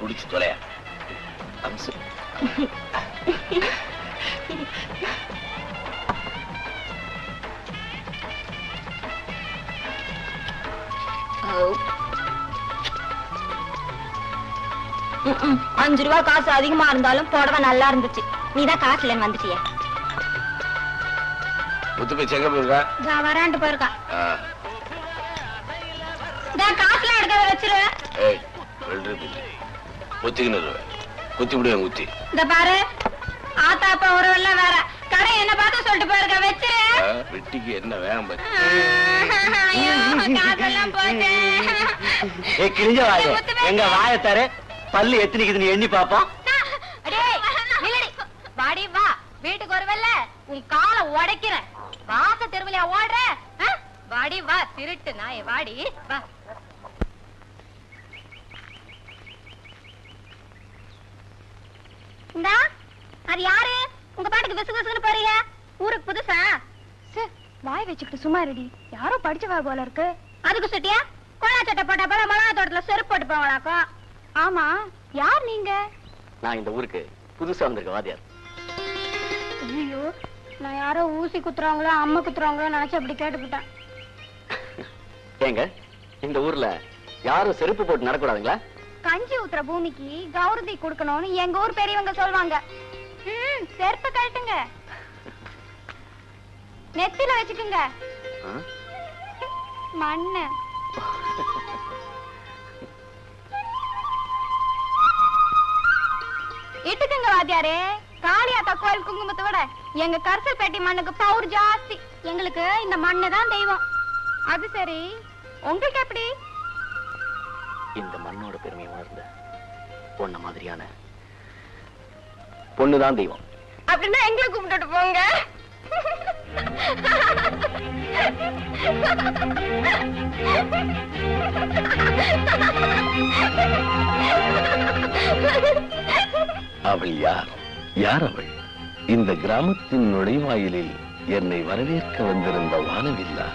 குடிச்சு தொலையா. அம்சு. அஞ்சு ரூபா காசு அதிகமா இருந்தாலும் புடவை நல்லா இருந்துச்சு. நீதான் காசு இல்லைன்னு வந்துட்டிய. போய் எங்க போயிருக்கா? வரான்ட்டு போயிருக்கா. காசுலாம் எடுக்க வச்சிரு. ஏய் வெள்ளரி பிள்ளை குத்திக்கினது குத்தி விடுவேன் குத்தி. இந்த பாரு ஆத்தா அப்பா உறவெல்லாம் வேற. கடை என்ன பார்த்து சொல்லிட்டு போயிருக்க வச்சிரு. ஆ, வெட்டிக்கு என்ன வேகம் ஏ கிழிஞ்ச வாய. எங்க வாயத்தாரு பல்லு எத்தனைக்குதுன்னு எண்ணி பாப்போம். வாடி வா. வீட்டுக்கு வருவல்ல உன் காலை உடைக்கிறேன். வாச தெருவிலையா ஓடுற? வாடி வா. திருட்டு நாயே வாடி. வா. இந்தா அது யாரு? உங்க பாட்டுக்கு விசு விசுன்னு போறீங்க. ஊருக்கு புதுசா? வாய் வச்சுக்கிட்டு சும்மா ரெடி யாரோ படிச்சவா போல இருக்கு. அதுக்கு சுட்டியா? கோலா சட்டை போட்டா போல மிளகா தோட்டத்துல செருப்பு போட்டு போவலாக்கும் ஆமா யார் நீங்க? நான் இந்த ஊருக்கு புதுசா வந்திருக்க வாத்தியார். ஐயோ நான் யாரோ ஊசி குத்துறாங்களோ அம்மா குத்துறாங்களோ நினைச்சு அப்படி கேட்டுக்கிட்டேன். ஏங்க இந்த ஊர்ல யாரும் செருப்பு போட்டு நடக்கூடாதுங்களா? கஞ்சி ஊத்துற பூமிக்கு கௌரதி கொடுக்கணும்னு எங்க ஊர் பெரியவங்க சொல்லுவாங்க ம் செருப்பு கழட்டுங்க. நெத்தில வச்சுக்குங்க? மண்ணு. இட்டுக்குங்க வாத்தியாரே. காளியாத்தா கோயில் குங்குமத்தை விட எங்க கரிசல் பெட்டி மண்ணுக்கு பவுர் ஜாஸ்தி. எங்களுக்கு இந்த மண்ணு தான் தெய்வம். அது சரி. உங்களுக்கு எப்படி? இந்த மண்ணோட பெருமையை உணர்ந்த பொண்ண மாதிரியான பொண்ணுதான் தெய்வம். அப்படின்னா எங்களை கும்பிட்டுட்டு போங்க. அவள் யார்? யார் அவள்? இந்த கிராமத்தின் நுழைவாயிலில் என்னை வரவேற்க வந்திருந்த வானவில்லா.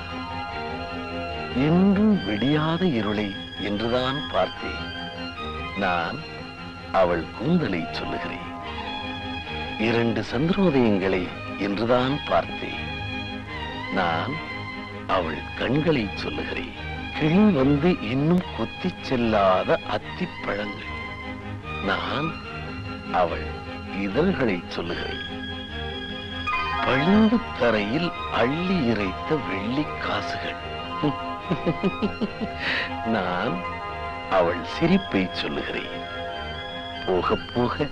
என்றும் விடியாத இருளை என்றுதான் பார்த்தேன். நான் அவள் கூந்தலை சொல்லுகிறேன். இரண்டு சந்திரோதயங்களை என்றுதான் பார்த்தேன். நான் அவள் கண்களை சொல்லுகிறேன். கிளி வந்து இன்னும் கொத்தி செல்லாத அத்திப்பழங்கள் நான் அவள் இதழ்களை சொல்லுகிறேன். பழுந்து தரையில் அள்ளி இறைத்த வெள்ளி காசுகள். நான் அவள் சிரிப்பை சொல்லுகிறேன். போக போக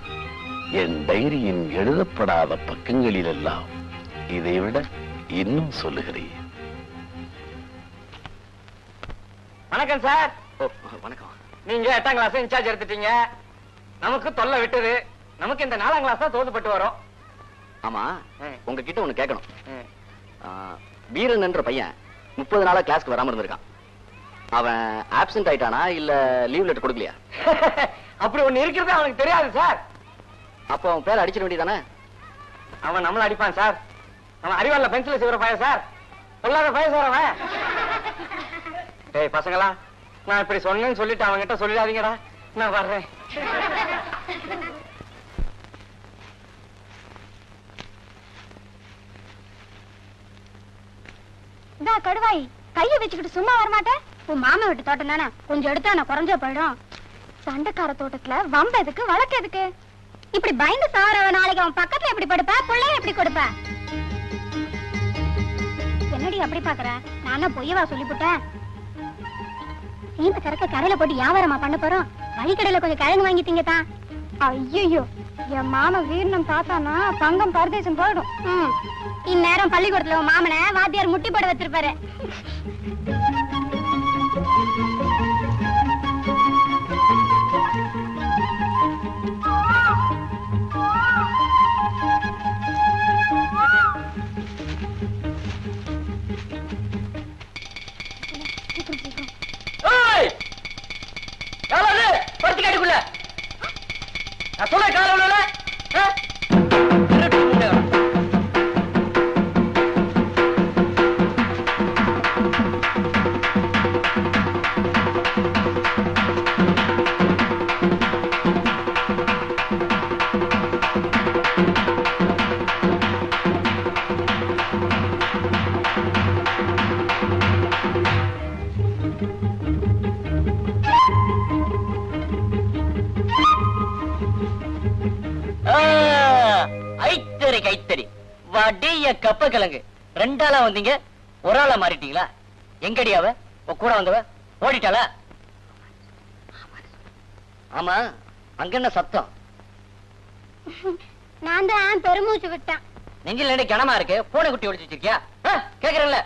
என் டைரியின் எழுதப்படாத பக்கங்களிலெல்லாம் இதைவிட இன்னும் சொல்லுகிறேன். வணக்கம் சார். ஓ வணக்கம். நீங்க எட்டாம் கிளாஸ் இன்சார்ஜ் எடுத்துட்டீங்க. நமக்கு தொல்லை விட்டது. நமக்கு இந்த நாலாம் கிளாஸ் தான் தோதுப்பட்டு வரும். ஆமா. உங்ககிட்ட ஒண்ணு கேட்கணும். வீரன் என்ற பையன் முப்பது நாளா கிளாஸ்க்கு வராம இருந்திருக்கான். அவன் ஆப்சென்ட் ஆயிட்டானா இல்ல லீவ் லெட்டர் கொடுக்கலையா? அப்படி ஒண்ணு இருக்கிறது அவனுக்கு தெரியாது சார். அப்போ அவன் பேர் அடிச்சிட வேண்டியதானே? அவன் நம்மள அடிப்பான் சார். அவன் அறிவாளில் பென்சில் செய்வற பையன் சார். சொல்லாத பையன் சார் அவன். டேய் பசங்களா நான் இப்படி சொன்னேன்னு சொல்லிட்டு அவன்கிட்ட சொல்லிடாதீங்கடா. நான் வர்றேன் இந்தா கடுவாய். கையை வச்சுக்கிட்டு சும்மா வரமாட்டேன் உன் மாமா வீட்டு தோட்டம் தானே? கொஞ்சம் எடுத்தா நான் குறைஞ்ச போயிடும். சண்டைக்கார தோட்டத்துல வம்ப எதுக்கு வழக்கு எதுக்கு? இப்படி பயந்து சாவரவ நாளைக்கு அவன் பக்கத்துல எப்படி படுப்ப? பிள்ளைய எப்படி கொடுப்ப? என்னடி அப்படி பாக்குற? நானா பொய்யவா சொல்லிவிட்டேன் சீந்த கறக்க கரையில போட்டு வியாபாரமா பண்ண போறோம். வழிக்கடையில கொஞ்சம் கிழங்கு வாங்கி திங்கத்தான். ஐயோ என் மாமா வீரனம் தாத்தானா? தங்கம் பரதேசம் போயிடும். இந்நேரம் பள்ளிக்கூடத்துல மாமனை வாத்தியார் முட்டி போட வச்சிருப்பாரு. வடிய கப்ப கிழங்கு. ரெண்டாளா வந்தீங்க ஒரு ஆளா மாறிட்டீங்களா? எங்கடி அவ? கூட வந்தவ? ஓடிட்டாளா? ஆமா அங்க என்ன சத்தம்? நான் தான் பெருமூச்சு விட்டேன். நெஞ்சில் நின்று கனமா இருக்கு பூனை குட்டி ஒடிச்சு வச்சிருக்கியா? ஆ, கேக்குறேன்ல.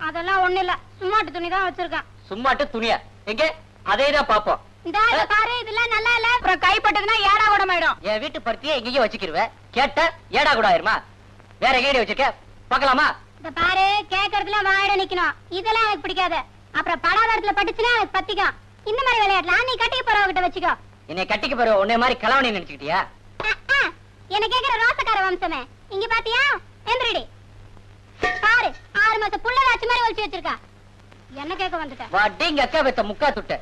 அதெல்லாம் ஒண்ணு இல்ல சும்மாட்டு துணி தான் வச்சிருக்கேன். சும்மாட்டு துணியா? எங்க? அதே தான் பாப்போம் கைப்பட்டதுன்னா ஏடா கூட ஆயிடும் என் வீட்டு பருத்தியை எங்கேயும் வச்சுக்கிருவ. கேட்ட ஏடா கூட ஆயிருமா வேற எங்கேயும் வச்சிருக்க? பார்க்கலாமா? இந்த பாரு கேக்குறதுல வாயிட நிக்கணும். இதெல்லாம் எனக்கு பிடிக்காது. அப்புறம் படாதரத்துல பட்டுச்சுன்னா எனக்கு பத்திக்கும். இந்த மாதிரி விளையாடலாம் நீ கட்டிக்க போறவகிட்ட வச்சுக்கோ. என்னை கட்டிக்க போற உன்னை மாதிரி கலவணி நினைச்சுக்கிட்டியா. என்ன கேக்குற ரோசக்கார வம்சமே. இங்க பாத்தியா? எந்திரடி. பாரு ஆறு மாசம் புள்ள வாச்சு மாதிரி ஒழிச்சு வச்சிருக்கா. என்ன கேட்க வந்துட்ட? வட்டிங்க அக்கா பெத்த முக்கா துட்ட.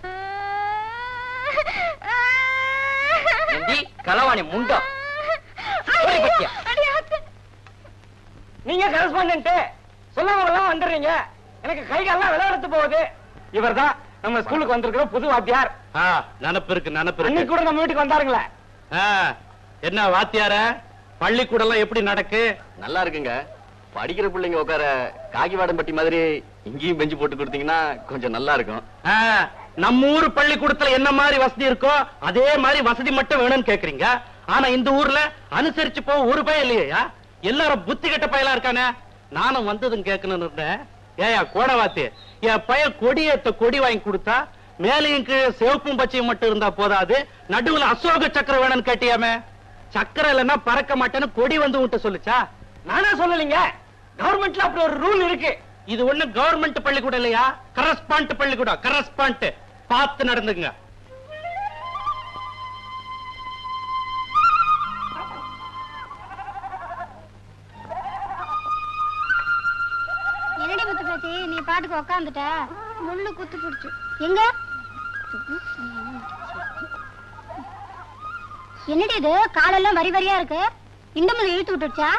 களவாணி முண்டம்? நீங்க கரஸ்பாண்டன்ட் சொல்லாம எல்லாம் வந்துடுறீங்க. எனக்கு கை கால்லாம் விளையாடுத்து போகுது. இவர்தான் நம்ம ஸ்கூலுக்கு வந்திருக்கிற புது வாத்தியார். நினப்பு இருக்கு நினப்பு அன்னைக்கு இருக்கு கூட நம்ம வீட்டுக்கு வந்தாருங்களே. என்ன வாத்தியார? பள்ளிக்கூடம் எல்லாம் எப்படி நடக்கு? நல்லா இருக்குங்க. படிக்கிற பிள்ளைங்க உட்கார காக்கி வாடம்பட்டி மாதிரி இங்கேயும் பெஞ்சு போட்டு கொடுத்தீங்கன்னா கொஞ்சம் நல்லா இருக்கும். நம்ம ஊர் பள்ளிக்கூடத்துல என்ன மாதிரி வசதி இருக்கோ அதே மாதிரி வசதி மட்டும் வேணும்னு கேக்குறீங்க. ஆனா இந்த ஊர்ல அனுசரிச்சு போக ஒரு பயம் இல்லையா எல்லாரும் புத்தி கட்ட பயலா இருக்கானே? நானும் வந்ததும் கேட்கணும்னு இருந்தேன். ஏயா கோடவாத்தி என் பையன் கொடியேத்த கொடி வாங்கி கொடுத்தா மேலையும் கீழே சிவப்பும் பச்சையும் மட்டும் இருந்தா போதாது நடுவுல அசோக சக்கரம் வேணும்னு கேட்டியாமே? சக்கரம் இல்லைன்னா பறக்க மாட்டேன்னு கொடி வந்து உன்ட்ட சொல்லுச்சா? நானே சொல்லலைங்க. கவர்மெண்ட்ல அப்படி ஒரு ரூல் இருக்கு. இது ஒண்ணு கவர்மெண்ட் பள்ளிக்கூடம் இல்லையா? கரஸ்பாண்ட் பள்ளிக்கூடம் கரஸ்பாண்ட் பார்த்து நடந்துங்க பேச்சு நீ பாட்டுக்கு உக்காந்துட்ட? முள்ளு குத்து பிடிச்சு. எங்க? என்னடி இது? காலெல்லாம் வரி வரியா இருக்கு? இந்த முள்ளு இழுத்து விட்டுடுச்சா?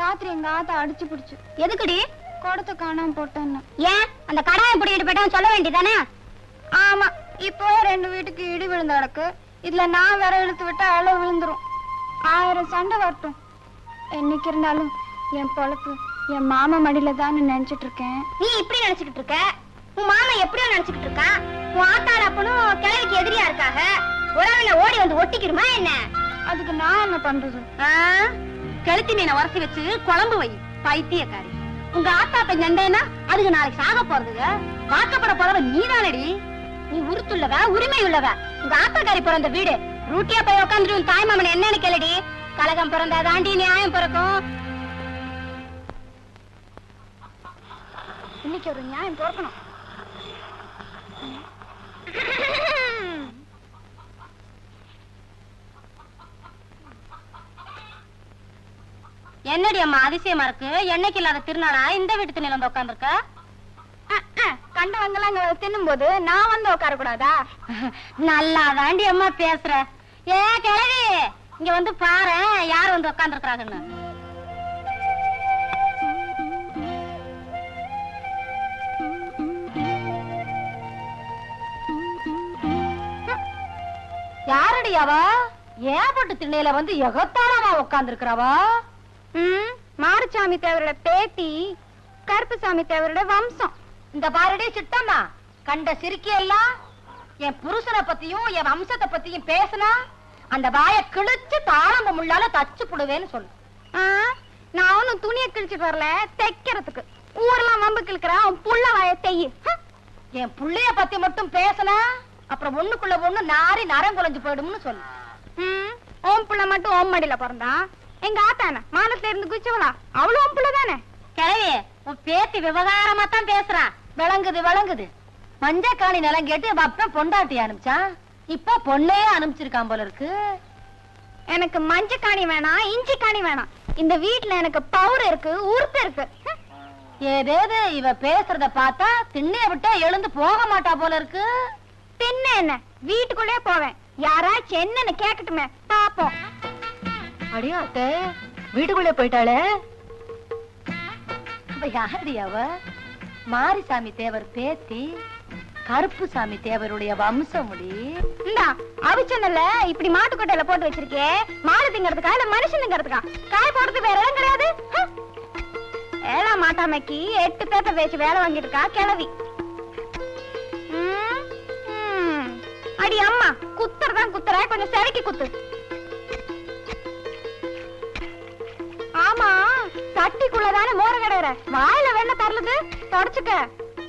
ராத்திரி எங்க ஆத்தா அடிச்சு பிடிச்சு. எதுக்குடி? குடத்தை காணாம போட்டேன்னு. ஏன்? அந்த கடாயம் பிடிக்கிட்டு போயிட்டான்னு சொல்ல வேண்டியதானே? ஆமா இப்போ ரெண்டு வீட்டுக்கு இடி விழுந்த கிடக்கு. இதுல நான் வேற இழுத்து விட்டா அளவு விழுந்துரும். ஆயிரம் சண்டை வரட்டும். என்னைக்கு இருந்தாலும் என் பொழப்பு. என் மாமா மடியில தான் நினைச்சிட்டு இருக்கேன். நீ இப்படி நினைச்சுக்கிட்டு இருக்க? உன் மாமா எப்படியோ நினைச்சுக்கிட்டு இருக்கான். உன் ஆத்தாள் அப்பனும் கிழவிக்கு எதிரியா இருக்காக. உறவில ஓடி வந்து ஒட்டிக்கிடுமா என்ன? அதுக்கு நான் என்ன பண்றது? கழுத்தி மீனை உரசி வச்சு குழம்பு வை பைத்தியக்காரி. உங்க ஆத்தா பெண் சண்டைனா அதுக்கு நாளைக்கு சாக போறதுங்க வாக்கப்பட போறவ நீதானடி. நீ உருத்துள்ளவ உரிமை உள்ளவ உங்க ஆத்தாக்காரி பிறந்த வீடு. ரூட்டியா போய் உட்காந்துட்டு உன் தாய் மாமன் என்னன்னு கேளுடி. கலகம் பிறந்தா தாண்டி நியாயம் பிறக்கும். இன்னைக்கு ஒரு நியாயம் பிறக்கணும் என்னடி அம்மா அதிசயமா இருக்கு? என்னைக்கு இல்லாத திருநாளா? இந்த வீட்டு திண்ணையில வந்து உட்காந்துருக்க கண்டவங்க அங்க தின்னும் போது நான் வந்து உட்கார கூடாதா நல்லா தாண்டி அம்மா பேசுற. ஏ கிழவி இங்க வந்து பாரு யார் வந்து உட்காந்துருக்காங்கன்னு யாரடி அவ ஏப்பட்டு திண்ணையில வந்து எகத்தாரமா உட்கார்ந்துருக்கிறவா மாரசாமி தேவரோட பேத்தி கருப்புசாமி தேவரோட வம்சம். இந்த பாரடி சித்தம்மா கண்ட சிரிக்கி எல்லாம் என் புருஷனை பத்தியும் என் வம்சத்தை பத்தியும் பேசினா அந்த வாய கிழிச்சு தாளம்ப முள்ளால தச்சு புடுவேன்னு சொல்லு. நான் ஒன்னும் துணியை கிழிச்சிட்டு வரல தைக்கிறதுக்கு. ஊரெல்லாம் வம்பு கிழக்குறான் புள்ள வாய தெய்யு என் புள்ளைய பத்தி மட்டும் பேசினா அப்புறம் ஒண்ணுக்குள்ள ஒண்ணு நாரி நரம் குலைஞ்சு போயிடும்னு சொல்லு. ஓம் புள்ள மட்டும் ஓம் மடியில பிறந்தான் எங்க ஆத்தான மானத்துல இருந்து குச்சிவளா அவளும் ஓம் புள்ள தானே? கிழவி உன் பேத்தி விவகாரமா தான் பேசுறா. விளங்குது விளங்குது. மஞ்சக்காணி நிலம் கேட்டு வப்பன் பொண்டாட்டி அனுப்பிச்சான் இப்போ பொண்ணையே அனுப்பிச்சிருக்கான் போல இருக்கு. எனக்கு மஞ்சக்காணி வேணாம் இஞ்சி காணி வேணாம் இந்த வீட்ல எனக்கு பவுர் இருக்கு உறுப்பு இருக்கு. ஏதேது இவ பேசுறத பார்த்தா திண்ணைய விட்டா எழுந்து போக மாட்டா போல இருக்கு. பின்ன என்ன? வீட்டுக்குள்ளே போவேன். யாராச்சும் என்னன்னு கேக்கட்டுமே. பாப்போம். அடியா அத்தை வீட்டுக்குள்ளே போயிட்டாளே? யாரடி அவ? மாரிசாமி தேவர் பேத்தி கருப்புசாமி தேவருடைய வம்சமுடி. இந்தா அவிச்சனல்ல இப்படி மாட்டுக்கொட்டையில போட்டு வச்சிருக்கே. மாடு திங்கிறதுக்கா இல்ல மனுஷன் திங்கிறதுக்கா? காய் போடுறது வேற இடம் கிடையாது. ஏழா மாட்டாமைக்கு எட்டு பேப்பர் பேசி வேலை வாங்கிட்டு இருக்கா கிளவி அடி அம்மா குத்துறதான் குத்துற. கொஞ்சம் செவக்கி குத்து. ஆமா சட்டிக்குள்ளதானே மோர கிடையிற வாயில வெண்ண தரலுது தொடச்சுக்க.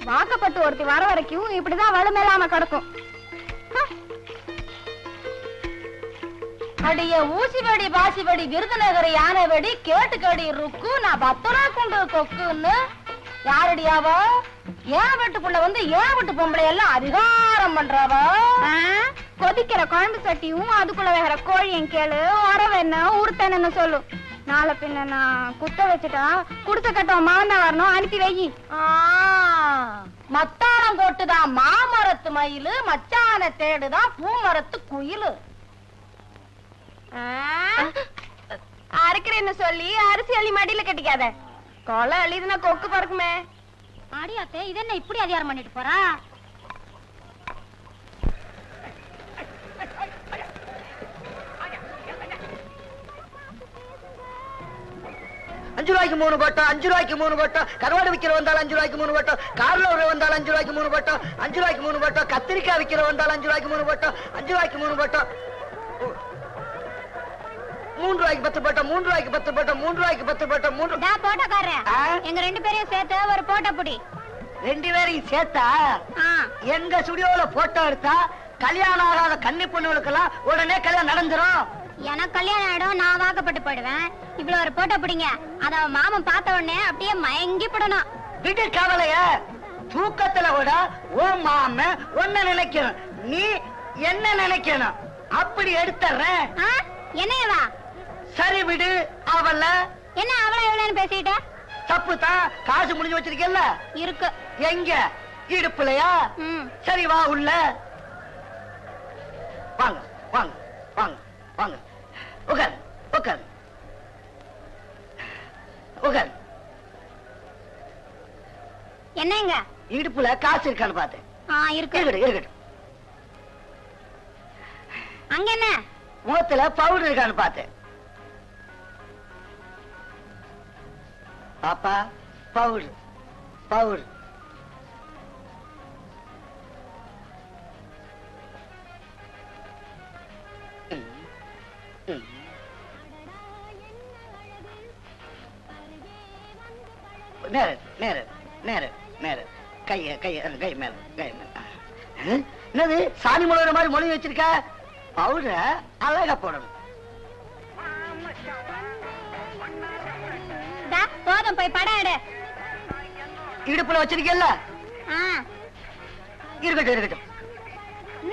வாக்கப்பட்டு ஒருத்தி வர வரைக்கும் இப்படிதான் வலுமேலாம கிடக்கும். ஊசி அடிய ஊசிபடி பாசிபடி விருதுநகர் யானை வெடி கேட்டுக்கடி ருக்கு நான் பத்தரா கொண்டு கொக்குன்னு. யாரடியாவ? ஏன் வீட்டுக்குள்ள வந்து ஏன் வீட்டு பொம்பளை எல்லாம் அதிகாரம் பண்றவ? கொதிக்கிற குழம்பு சட்டியும் அதுக்குள்ள வேற கோழியும் கேளு உறவென்ன உருத்தன்னு சொல்லு. நாளை பின்ன நான் குத்த வச்சுட்டா குடுத்த கட்டம் மாந்தா வரணும் அனுப்பி வை. ஆ, மத்தாளம் போட்டுதான் மாமரத்து மயிலு மச்சான தேடுதான் பூமரத்து குயிலு. அரைக்கிறேன்னு சொல்லி அரிசி அள்ளி மடியில கட்டிக்காத. கொலை அள்ளிதுன்னா கொக்கு பறக்குமே. அடியாத்தே இது என்ன இப்படி அதிகாரம் பண்ணிட்டு போறா? அஞ்சு ரூபாய்க்கு மூணு பட்டம் அஞ்சு ரூபாய்க்கு மூணு பட்டம் கருவாடு விக்கிற வந்தால் அஞ்சு ரூபாய்க்கு மூணு பட்டம் கார்ல ஒரு வந்தால் அஞ்சு ரூபாய்க்கு மூணு பட்டம் அஞ்சு ரூபாய்க்கு மூணு பட்டம் கத்திரிக்காய் விக்கிற வந்தால் அஞ்சு ரூபாய்க்கு மூணு பட்டம் அஞ்சு ரூபாய்க்கு மூணு பட்டம் மூணு ரூபாய்க்கு பத்து பட்டம் மூணு ரூபாய்க்கு பத்து பட்டம் மூணு ரூபாய்க்கு பத்து பட்டம் மூணு டா போட்டோக்காரன்? எங்க ரெண்டு பேரையும் சேர்த்து ஒரு போட்டோ புடி ரெண்டு பேரையும் சேர்த்தா? எங்க ஸ்டுடியோல போட்டோ எடுத்தா கல்யாணம் ஆகாத கன்னி பொண்ணுகளுக்கெல்லாம் உடனே கல்யாணம் நடந்துரும்? எனக்கு கல்யாணம் ஆயிடும் நான் வாக்கப்பட்டு போயிடுவேன். இவ்வளவு ஒரு போட்டோ பிடிங்க அத மாமன் பார்த்த உடனே அப்படியே மயங்கி படணும். விடு கவலைய. தூக்கத்துல கூட ஓ மாம ஒன்ன நினைக்கணும். நீ என்ன நினைக்கணும்? அப்படி எடுத்துறேன் என்னையவா? சரி விடு அவள. என்ன அவளை எவ்வளவுன்னு பேசிட்ட தப்பு தான் காசு முடிஞ்சு வச்சிருக்கல இருக்கு. எங்க? இடுப்புலையா? சரி வா உள்ள. வாங்க வாங்க வாங்க வாங்க. உட்கார் உட்கார் உட்கார் என்னங்க? இடுப்புல காசு இருக்கான்னு பார்த்தேன். ஆ இருக்கு. இருக்கட்டும் இருக்கட்டும். அங்க என்ன முகத்துல பவுடர் இருக்கான்னு பார்த்தேன். பாப்பா பவுடர் பவுடர் ம், ம். நேர நேர நேர நேர கைய கைய கை மேல கை மேல. என்னது? சாணி முழுகிற மாதிரி மொழி வச்சிருக்க? பவுடர அழகா போடணும். போதும் போய் படம் எடு. இடுப்புல வச்சிருக்கல இருக்கட்டும் இருக்கட்டும்.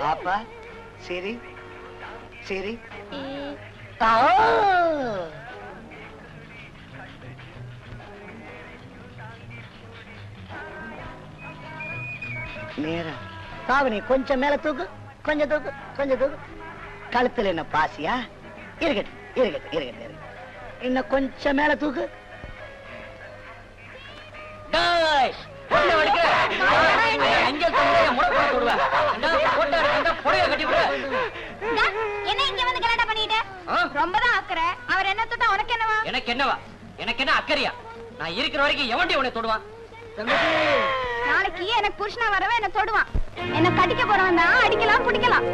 பாப்பா சரி சரி. ஆ. நேரா. பாவனி கொஞ்சம் மேல தூக்கு கொஞ்சம் தூக்கு கொஞ்சம் தூக்கு. கழுத்துல என்ன பாசியா? இருக்கட்டும் இருக்கட்டும் இருக்கட்டும். இன்னும் கொஞ்சம் மேல தூக்கு. எனக்கு என்னவா? எனக்கு என்ன அக்கறையா? நான் இருக்கிற வரைக்கும் எவன்டி உன்னை தொடுவான்? நாளைக்கு எனக்கு புருஷனா வரவே என்ன தொடுவான். என்ன கடிக்க போறவன் தான். அடிக்கலாம் பிடிக்கலாம்.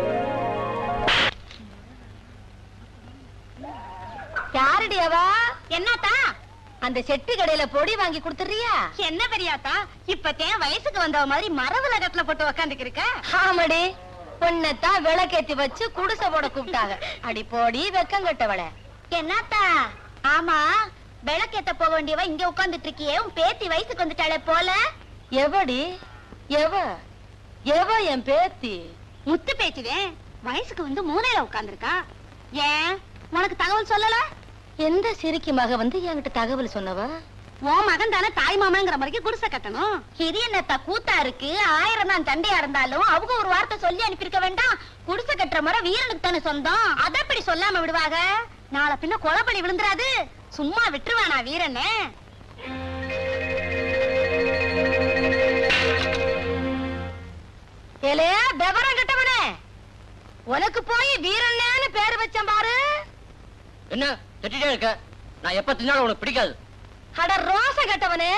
யாரடி அவ? என்னத்தா? அந்த செட்டு கடையில பொடி வாங்கி கொடுத்துறியா என்ன பெரியாத்தா இப்பத்தேன் வயசுக்கு வந்தவ மாதிரி மரவுலகத்துல போட்டு உக்காந்துக்கு இருக்க ஆமாடி உன்னைத்தான் விளக்கேத்தி வச்சு குடிசை போட கூப்பிட்டாங்க. அடி போடி வெக்கம் கட்டவள. என்னத்தா? ஆமா விளக்கேத்த போக வேண்டியவ இங்க உட்கார்ந்துட்டு இருக்கியே உன் பேத்தி வயசுக்கு வந்துட்டாளே போல. எவடி? எவ? எவ என் பேத்தி? முத்து பேச்சுவேன் வயசுக்கு வந்து மூலையில உட்கார்ந்துருக்கா ஏன் உனக்கு தகவல் சொல்லல? எந்த சிரிக்கி மக வந்து என்கிட்ட தகவல் சொன்னவ? உன் மகன் தானே தாய் மாமங்கிற மாதிரி குடிசை கட்டணும். இது என்னத்தா கூத்தா இருக்கு? ஆயிரம் தான் சண்டையா இருந்தாலும் அவங்க ஒரு வார்த்தை சொல்லி அனுப்பியிருக்க வேண்டாம். குடிசை கட்டுற முறை வீரனுக்கு தானே சொந்தம். அத எப்படி சொல்லாம விடுவாங்க நாளை பின்ன கொலப்படி விழுந்துராது. சும்மா விட்டுருவானா வீரனே? ஏலே விவரம் கிட்டவனே. உனக்கு போய் வீரன்னேன்னு பேரு வச்சேன் பாரு. என்ன? திட்டிட்டே இருக்க. நான் எப்ப தின்னாலும் உனக்கு பிடிக்காது. அட ரோச கட்டவனே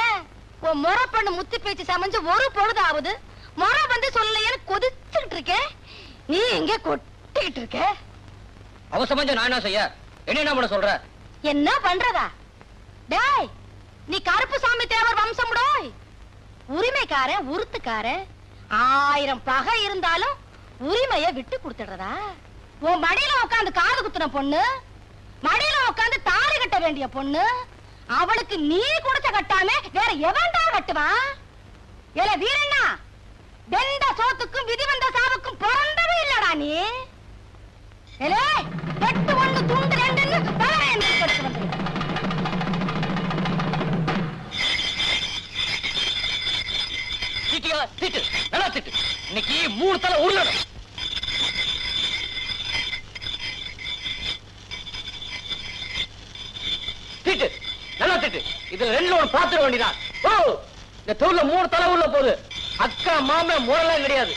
உன் முறை பண்ணு முத்தி பேச்சு சமைஞ்சு ஒரு பொழுதாவது முறை வந்து சொல்லலையேன்னு கொதிச்சுக்கிட்டு இருக்கேன் நீ எங்க கொட்டிக்கிட்டு இருக்க. அவசரமா நான் என்ன செய்ய? என்ன பண்ண சொல்ற? என்ன பண்றதா? டேய் நீ கருப்பு சாமி தேவர் வம்சம்டோய். உரிமைக்காரன் உருத்துக்காரன். ஆயிரம் பகை இருந்தாலும் உரிமைய விட்டு கொடுத்துடுறதா? உன் மடியில உட்காந்து காது குத்துன பொண்ணு மடியில உட்காந்து தாலி கட்ட வேண்டிய பொண்ணு அவளுக்கு நீ கொடுத்த கட்டாம வேற எவன்டா கட்டுவான் ஏல வீரண்ணா வெந்த சோத்துக்கும் விதி வந்த சாவுக்கும் பிறந்தவே இல்லடா நீ. ஏலே எட்டு ஒண்ணு துண்டு ரெண்டுன்னு தலைவன் எந்திரிச்சு எடுத்து திட்டு நல்லா திட்டு இன்னைக்கு மூணு தலை உருளணும் திட்டு நல்லா இதுல ரெண்டு ஒண்ணு பாத்துட வேண்டிதான். ஓ இந்த தொழில மூணு தலை உள்ள போகுது. அக்கா மாம முறைலாம் கிடையாது.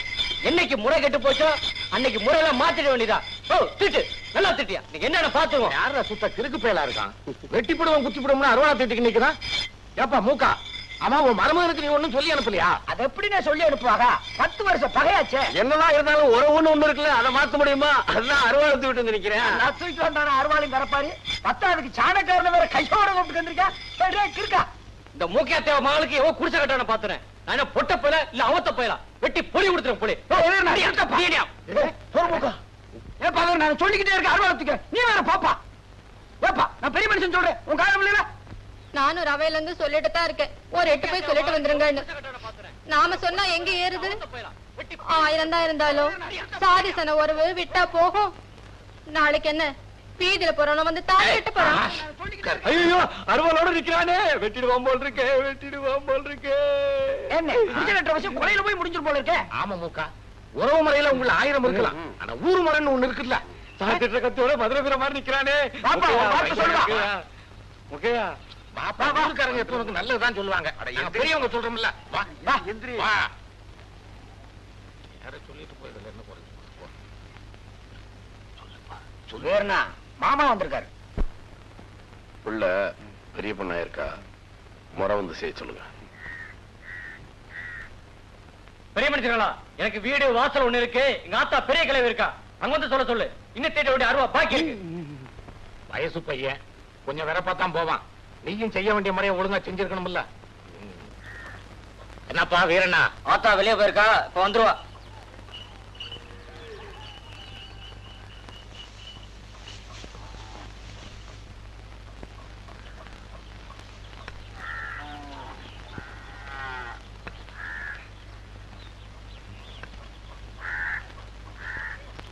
என்னைக்கு முறை கெட்டு போச்சோ அன்னைக்கு முறையெல்லாம் மாத்திட வேண்டியதா ஓ திட்டு. நல்லா திட்டியா? நீங்க என்னென்ன பாத்துருவோம். யாரா சுத்த கிறுக்கு பேலா இருக்கான்? வெட்டி போடுவோம் குத்தி போடுவோம்னு அருவாளா திட்டுக்கு நிக்கிறான் ஏப்பா மூக்கா? ஆமா உன் மருமகனுக்கு நீ ஒண்ணும் சொல்லி அனுப்பலையா? அது எப்படி நான் சொல்லி அனுப்புவாங்க? பத்து வருஷம் பகையாச்சே. என்னதான் இருந்தாலும் ஒரு ஒண்ணு ஒண்ணு இருக்குல்ல அதை மாத்த முடியுமா? அதுதான் அருவாளத்து விட்டு வந்து நிக்கிறேன். நான் தூக்கி வந்தான அருவாளையும் கரப்பாரு பத்தாவதுக்கு சாணக்காரன வேற கையோட கூப்பிட்டு வந்திருக்கா? இருக்கா இந்த மூக்கியா தேவ மகளுக்கு எவ்வளவு குடிச்ச கட்டான பாத்துறேன். நான் என்ன பொட்ட போயில இல்ல அவத்த போயில? வெட்டி பொடி கொடுத்துறேன் ஏப்பா அவர் நான் சொல்லிக்கிட்டே இருக்க அருவாளத்துக்கு நீ வேற பாப்பா. ஏப்பா நான் பெரிய மனுஷன் சொல்றேன். உன் காலம் இல்ல நானும் ரவையில இருந்து சொல்லிட்டு தான் இருக்கேன். ஒரு எட்டு போய் சொல்லிட்டு வந்துருங்கன்னு. நாம சொன்னா எங்க ஏறுது? ஆயிரம் தான் இருந்தாலும். சாதி சன உறவு விட்டா போகும். நாளைக்கு என்ன? வீதியில போறவன வந்து தாலி கட்ட போறான். ஐயோ அருவாளோட நிக்கிறானே. வெட்டிடுவான் போல் இருக்கே வெட்டிடுவான் போல் இருக்கே. என்ன? ரெண்டு வருஷம் கொலையில போய் முடிஞ்சிரு போல இருக்கே. ஆமா மூக்கா. உறவு முறையில உங்களை ஆயிரம் இருக்கலாம். ஆனா ஊர் முறைன்னு ஒண்ணு இருக்குல்ல சாத்திட்ட கத்தோட மதுரை மாதிரி நிக்கிறானே. பாப்பா, சொல்லுடா. பாப்பா ஊருக்காரங்க எப்ப உனக்கு நல்லதுதான் சொல்லுவாங்க. பெரியவங்க சொல்றோம்ல. வா வா எந்திரி. வா. யாரை சொல்லிட்டு போயிடல என்ன போறது சொல்லுவேர்னா மாமா வந்திருக்காரு. உள்ள பெரிய பொண்ணா இருக்கா? முறை வந்து செய்ய சொல்லுங்க. பெரிய மனுஷங்களா எனக்கு வீடு வாசல் ஒண்ணு இருக்கு. எங்க ஆத்தா பெரிய கிளவி இருக்கா. அங்க வந்து சொல்ல சொல்லு. இன்னும் தேட அருவா பாக்கி இருக்கு. வயசு பையன். கொஞ்சம் வெறப்பாத்தான் போவான். நீயும் செய்ய வேண்டிய முறையை ஒழுங்கா செஞ்சிருக்கணும்ல என்னப்பா வீரண்ணா? ஆத்தா வெளியே போயிருக்கா? இப்ப வந்துருவா.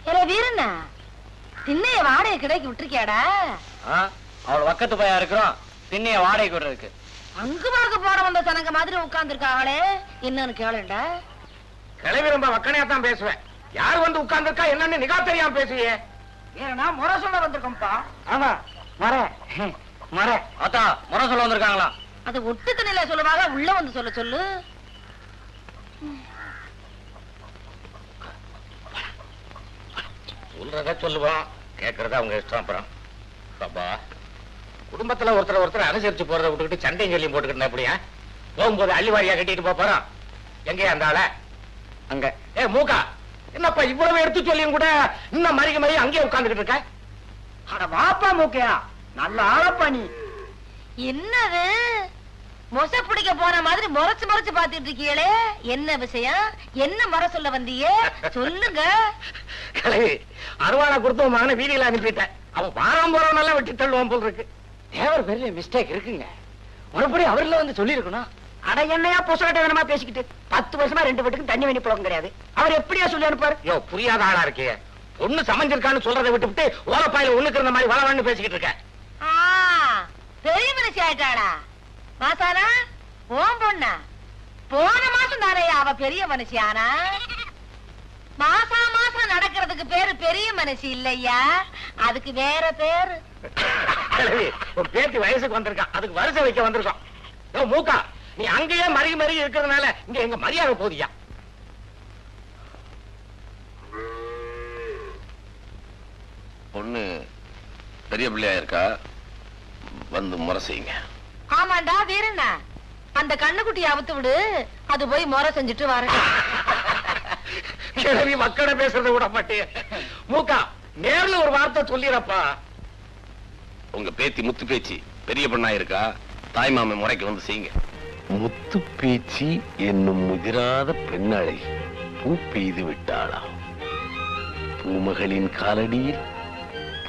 ஏலே வீரண்ணா திண்ணைய வாடகை கிடைக்கு விட்டுருக்கியாடா? அவள் பக்கத்து பையா இருக்கிறோம் திண்ணைய வாடகை விடுறதுக்கு. அங்கு பார்க்க போற வந்த சனங்க மாதிரி உட்கார்ந்துருக்காங்களே? என்னன்னு கேளுண்டா. கிளவி ரொம்ப வக்கனையா தான் பேசுவேன். யார் வந்து உட்கார்ந்துருக்கா என்னன்னு நிகா தெரியாம பேசுவியே. ஏன்னா முறை சொல்ல வந்திருக்கோம்ப்பா. ஆமா மர மர ஆத்தா முறை சொல்ல வந்திருக்காங்களா? அது ஒட்டு திண்ணையில சொல்லுவாங்க உள்ள வந்து சொல்ல சொல்லு. சொல்றத சொல்லுவோம் கேக்குறத அவங்க இஷ்டம் அப்புறம். பாப்பா குடும்பத்துல ஒருத்தர் ஒருத்தர் அனுசரிச்சு போறதை விட்டுக்கிட்டு சண்டையும் சொல்லி போட்டுக்கிட்டு எப்படியா? போகும்போது அள்ளிவாரியா கட்டிட்டு போறோம். எங்கேயா அந்த ஆள? அங்க. ஏ மூக்கா என்னப்பா இவ்வளவு எடுத்து சொல்லியும் கூட இன்னும் மறிக்க மறி அங்கேயே உட்கார்ந்துகிட்டு இருக்க? அட வாப்பா மூக்கையா. நல்ல ஆளப்பா நீ. என்னது? மொச பிடிக்க போன மாதிரி முறைச்சு முறைச்சு பாத்துட்டு இருக்கீங்களே என்ன விஷயம்? என்ன முறை சொல்ல வந்தீங்க? சொல்லுங்க. அருவாளை கொடுத்து மகனை வீதியில அனுப்பிட்டேன் அவன் வாரம் போறவனெல்லாம் வெட்டி தள்ளுவான் போல் இருக்கு. தேவர் பெரிய மிஸ்டேக் இருக்குங்க. மறுபடியும் அவர்ல வந்து சொல்லியிருக்கணும். அட என்னையா புசகட்ட வேணுமா பேசிக்கிட்டு பத்து வருஷமா ரெண்டு வீட்டுக்கு தண்ணி வேணி புழக்கம் கிடையாது. அவர் எப்படியா சொல்லி அனுப்பாரு யோ புரியாத ஆளா இருக்கே பொண்ணு சமைஞ்சிருக்கான்னு சொல்றதை விட்டுவிட்டு ஓலப்பாயில ஒண்ணுக்கு இருந்த மாதிரி வளவன்னு பேசிக்கிட்டு இருக்க. ஆ, பெரிய மனுஷி ஆயிட்டாளா? மாசானா ஓம் பொண்ணா? போன மாசம் தானே அவ பெரிய மனுஷி ஆனா? மாசா மாசம் நடக்கிறதுக்கு பேரு பெரிய மனுஷி இல்லையா? அதுக்கு வேற பேரு. ஒரு பேத்தி வயசுக்கு வந்திருக்கான். அதுக்கு வருஷம் வைக்க வந்திருக்கோம் மூக்கா நீ அங்கேயே மருகி மருகி இருக்கிறதுனால இங்க எங்க மரியாதை போதியா? பொண்ணு பெரிய பிள்ளையா இருக்கா? வந்து முறை செய்யுங்க. ஆமாண்டா வீரண்ணா அந்த கண்ணுக்குட்டியை அவுத்து விடு. அது போய் முறை செஞ்சுட்டு வரேன். கிழவி மக்களை பேசுறத விட மாட்டே மூக்கா நேர்ல ஒரு வார்த்தை சொல்லிடப்பா. உங்க பேத்தி முத்து பேச்சு. பெரிய பொண்ணா இருக்கா? தாய் மாமன் முறைக்கு வந்து செய்யுங்க. முத்து பேச்சு என்னும் முதிராத பெண்ணழகி பூ பெய்து விட்டாளா? பூமகளின் காலடியில்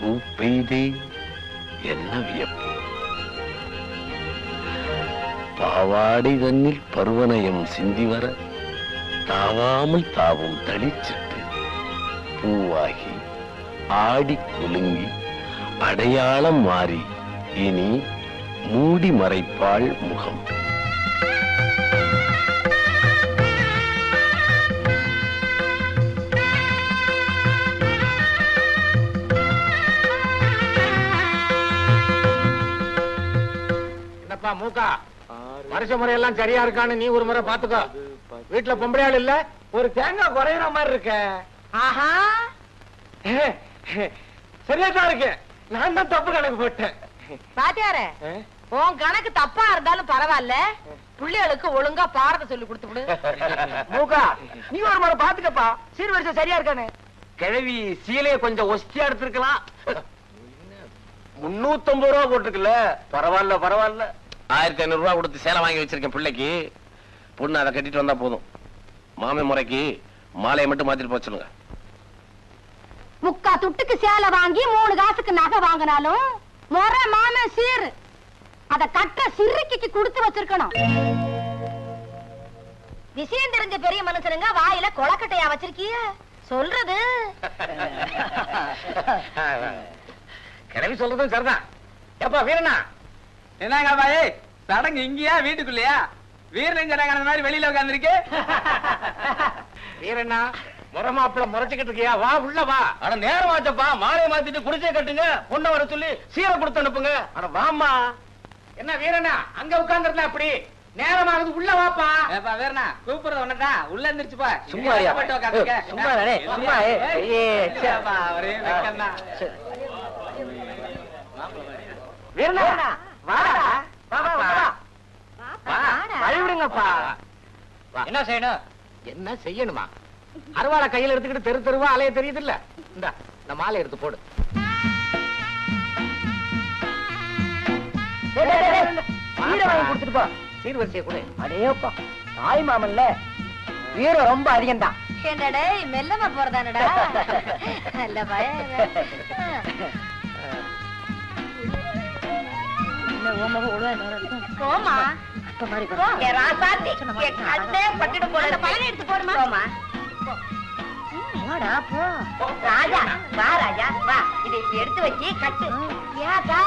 பூ பெய்தே என்ன வியப்பு. பாவாடை தன்னில் பருவனயம் சிந்தி வர தாவாமல் தாவும் தளிச்சிட்டு பூவாகி ஆடி குலுங்கி அடையாளம் மாறி இனி மூடி மறைப்பாள் முகம். என்னப்பா மூக்கா? வருஷ முறையெல்லாம் சரியா இருக்கான்னு நீ ஒரு முறை பாத்துக்கோ வீட்டுல பொம்பளையாள் இல்ல ஒரு தேங்காய் குறையிற மாதிரி இருக்க. ஆஹா. சரியா தான் இருக்கு. நான் தான் தப்பு கணக்கு போட்டேன். பாத்தியாரே உன் கணக்கு தப்பா இருந்தாலும் பரவாயில்ல. பிள்ளைகளுக்கு ஒழுங்கா பாடத்தை சொல்லி கொடுத்து விடு நீ ஒரு முறை பாத்துக்கப்பா சீர்வரிசை சரியா இருக்கானு கிழவி சீலைய கொஞ்சம் ஒஸ்தியா எடுத்திருக்கலாம். முன்னூத்தம்பது ரூபா போட்டிருக்குல்ல. பரவாயில்ல பரவாயில்ல. ஆயிரத்தி ஐநூறு ரூபாய் கொடுத்து சேலை வாங்கி வச்சிருக்கேன் பிள்ளைக்கு. பொண்ணு அதை கட்டிட்டு வந்தா போதும். மாமே முறைக்கு மாலையை மட்டும் மாத்திட்டு போக சொல்லுங்க. முக்கா துட்டுக்கு சேலை வாங்கி மூணு காசுக்கு நகை வாங்கினாலும் முறை மாம சீர். அத கட்ட சிறுக்கிக்கு கொடுத்து வச்சிருக்கணும். விஷயம் தெரிஞ்ச பெரிய மனுஷனுங்க வாயில கொலக்கட்டையா வச்சிருக்கிய? சொல்றது? கிளவி சொல்றதும் சரிதான். எப்பா வீரண்ணா? என்னங்க பாயே சடங்கு இங்கயா வீட்டுக்குள்ளயா? வீரன் ஜனகன மாதிரி வெளியில உட்காந்துருக்கு வீரண்ணா முறை மாப்பிள முறைச்சுக்கிட்டு இருக்கியா? வா உள்ள வா. ஆனா நேரம் ஆச்சப்பா. மாலையை மாத்திட்டு குடிச்சே கட்டுங்க. பொண்ணை வர சொல்லி சீரை கொடுத்து அனுப்புங்க. அட வாம்மா. என்ன வீரண்ணா அங்க உட்கார்ந்துருந்தா அப்படி நேரமாகுது உள்ள வாப்பா. ஏப்பா வேறனா கூப்பிடுறது ஒன்னதான் உள்ள இருந்துருச்சுப்பா சும்மா. சும்மா சும்மா வாடா. வா வா. என்ன செய்யணும்? என்ன செய்யணுமா? அருவாளை கையில எடுத்துக்கிட்டு தெரு தெருவா அலைய தெரியுது இல்ல இந்த இந்த மாலை எடுத்து போடு. சீர்வரிசையை கொடு. தாய் மாமன்ல வீரம் ரொம்ப என்னடே மெல்லமா போறதானடா? நல்ல பயம். போமா ராசாத்தி, போல இருக்கு. போமா. போடா, போ. ராஜா வா ராஜா வா. இதை எடுத்து வச்சு கட்டு. ஏதா